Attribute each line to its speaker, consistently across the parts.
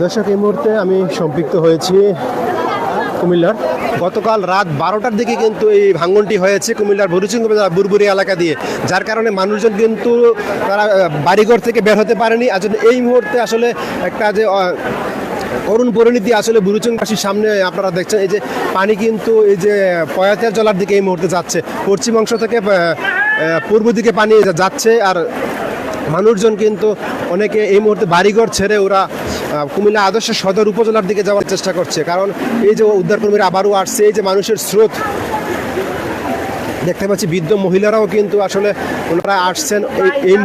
Speaker 1: দর্শক, এই মুহূর্তে আমি সম্পৃক্ত হয়েছি কুমিল্লার। গতকাল রাত বারোটার দিকে কিন্তু এই ভাঙ্গনটি হয়েছে কুমিল্লার ভরুচিঙ্গ বুরবুরি এলাকা দিয়ে। যার কারণে মানুষজন কিন্তু তারা বাড়িঘর থেকে বের হতে পারেনি। আসলে এই মুহূর্তে আসলে একটা যে করুণ পরিণতি আসলে বুরুচুংবাসীর সামনে আপনারা দেখছেন, এই যে পানি কিন্তু এই যে পয়াতের জলার দিকে এই মুহূর্তে যাচ্ছে। পশ্চিম অংশ থেকে পূর্ব দিকে পানি যাচ্ছে। আর মানুষজন কিন্তু অনেকে এই মুহূর্তে বাড়িঘর ছেড়ে ওরা কুমিল্লা আদর্শ সদর উপজেলার দিকে যাওয়ার চেষ্টা করছে। কারণ এই যে উদ্ধারকর্মীরা আবারও আসছে এই যে মানুষের স্রোত দেখতে পাচ্ছি বৃদ্ধ মহিলারাও কিন্তু আসলে ওনারা আসছেন এই-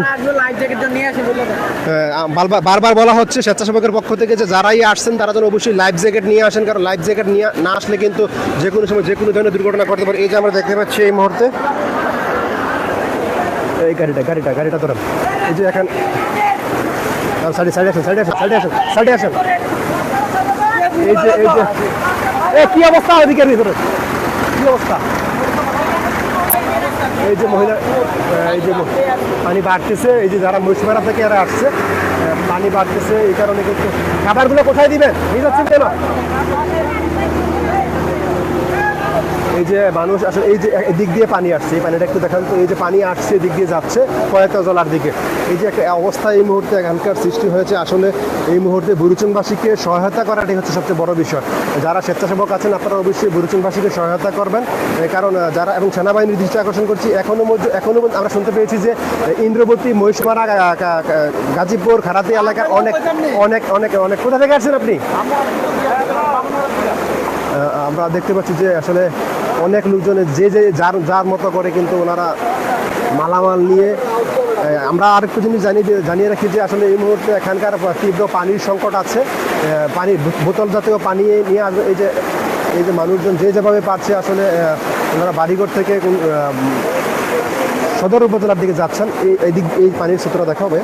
Speaker 1: বারবার- বারবার বলা হচ্ছে স্বেচ্ছাসেবকের পক্ষ থেকে যে যারাই আসছেন তারা যেন অবশ্যই লাইফ জ্যাকেট নিয়ে আসেন কারণ লাইফ জ্যাকেট নিয়ে না আসলে কিন্তু যে কোনো সময় যে কোনো ধরনের দুর্ঘটনা করতে পারে। এই যে আমরা দেখতে পাচ্ছি এই মুহূর্তে এই গাড়িটা গাড়িটা গাড়িটা ধরেন এই যে এখন সাইডে সাইডে আসেন সাইডে আসেন সাইডে আসেন সাইডে আসেন। এই যে এই যে এ, কি অবস্থা? ওইদিকে ভিতরে কি অবস্থা? এই যে মহিলা এই যে পানি বাড়তেছে। এই যে যারা মহিষমারা থেকে এরা আসছে পানি বাড়তেছে। এই কারণে কিন্তু খাবারগুলো কোথায় দিবেন? নিয়ে যাচ্ছেন কেন? এই যে মানুষ আসলে এই যে দিক দিয়ে পানি আসছে, এই পানিটা একটু দেখান তো, এই যে পানি আসছে, এদিক দিয়ে যাচ্ছে, কয়েকটা জলার দিকে। এই যে একটা অবস্থা এই মুহূর্তে এখানকার সৃষ্টি হয়েছে, আসলে এই মুহূর্তে বুরুচুংবাসীকে সহায়তা করাটাই হচ্ছে সবচেয়ে বড় বিষয়। যারা স্বেচ্ছাসেবক আছেন, আপনারা অবশ্যই বুরুচুংবাসীকে সহায়তা করবেন। কারণ যারা এবং সেনাবাহিনীর দৃষ্টি আকর্ষণ করছি, এখনও মধ্যে, এখনও পর্যন্ত আমরা শুনতে পেয়েছি যে ইন্দ্রবতী মহিষমারা গাজীপুর, খারাতি এলাকার অনেক অনেক অনেক অনেক। কোথা থেকে আসছেন আপনি? আমরা দেখতে পাচ্ছি যে আসলে অনেক লোকজনের যে যে যার যার মতো করে কিন্তু ওনারা মালামাল নিয়ে আমরা আরেকটু জিনিস জানিয়ে জানিয়ে রাখি যে আসলে এই মুহূর্তে এখানকার তীব্র পানির সংকট আছে। পানি, বোতল জাতীয় পানি নিয়ে আসবে, এই যে এই যে মানুষজন যে যেভাবে পাচ্ছে আসলে ওনারা বাড়িঘর থেকে সদর উপজেলার দিকে যাচ্ছেন। এই এই দিক, এই পানির সূত্র দেখা হবে।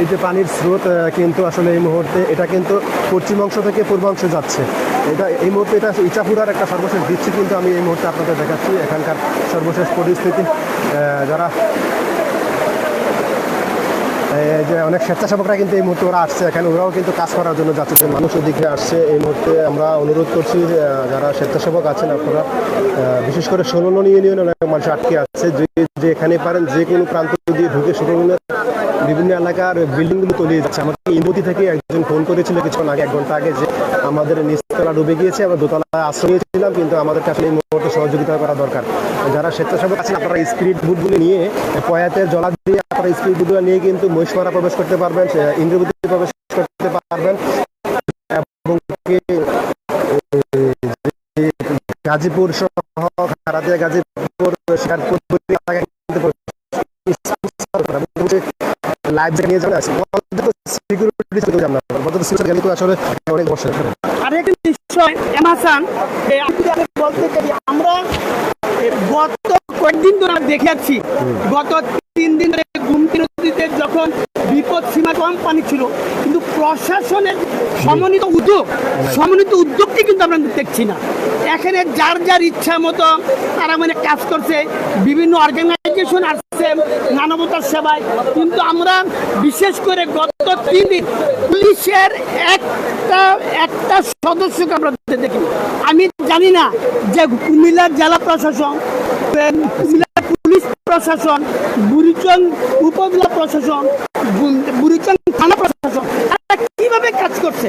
Speaker 1: এই যে পানির স্রোত কিন্তু আসলে এই মুহূর্তে এটা কিন্তু পশ্চিম অংশ থেকে পূর্বাংশে যাচ্ছে। এটা এই মুহূর্তে এটা ইচাপুরার একটা সর্বশেষ দিচ্ছি কিন্তু আমি এই মুহূর্তে আপনাদের দেখাচ্ছি। এখানকার সর্বশেষ পরিস্থিতি। যারা যে অনেক স্বেচ্ছাসেবকরা কিন্তু এই মুহূর্তে ওরা আসছে এখানে। ওরাও কিন্তু কাজ করার জন্য যাচ্ছে মানুষ ওদিকে আসছে। এই মুহূর্তে আমরা অনুরোধ করছি যারা স্বেচ্ছাসেবক আছেন আপনারা বিশেষ করে ষোলো ইউনিয়নে অনেক মানুষ আটকে আছে। যে যে এখানে পারেন যে কোনো প্রান্ত দিয়ে ঢুকে ষোলো ননের বিভিন্ন এলাকার বিল্ডিংগুলো তলিয়ে যাচ্ছে। আমাকে ইন্দুতি থেকে একজন ফোন করেছিল কিছুক্ষণ আগে, এক ঘণ্টা আগে, যে আমাদের নিচতলা ডুবে গিয়েছে, আমরা দোতলায় আশ্রয় নিয়েছিলাম, কিন্তু আমাদের আসলে এই মুহূর্তে সহযোগিতা করা দরকার। যারা স্বেচ্ছাসেবক আছেন, আপনারা স্পিড বুটগুলো নিয়ে পয়াতের জলা দিয়ে আপনারা স্পিড বুটগুলো নিয়ে কিন্তু মহিষমারা প্রবেশ করতে পারবেন সে ইন্দ্রবতী প্রবেশ করতে পারবেন। এবং গাজীপুর সহ খারাতিয়া গাজীপুর লাইভ নিয়ে সিকিউরিটি বলতে সিকিউরিটি গেলে আসলে অনেক বসে
Speaker 2: আরেকটা বিষয় এমাসান যে আমি যদি আমি বলতে চাই আমরা গত কয়েকদিন ধরে দেখে যাচ্ছি গত তিন দিন ধরে গুমতি নদীতে যখন বিপদ সীমা কম, পানি ছিল। কিন্তু প্রশাসনের সমন্বিত উদ্যোগ, সমন্বিত উদ্যোগটি কিন্তু আমরা দেখছি না। এখানে যার যার ইচ্ছা মতো তারা মানে কাজ করছে, বিভিন্ন অর্গানাইজেশন আসছে, মানবতার সেবায়। কিন্তু আমরা বিশেষ করে গত তিন দিন পুলিশের একটা একটা সদস্যকে আমরা দেখি আমি জানি না যে কুমিল্লার জেলা প্রশাসন প্রশাসন বুড়িচং উপজেলা প্রশাসন বুড়িচং থানা প্রশাসন তারা কীভাবে কাজ করছে?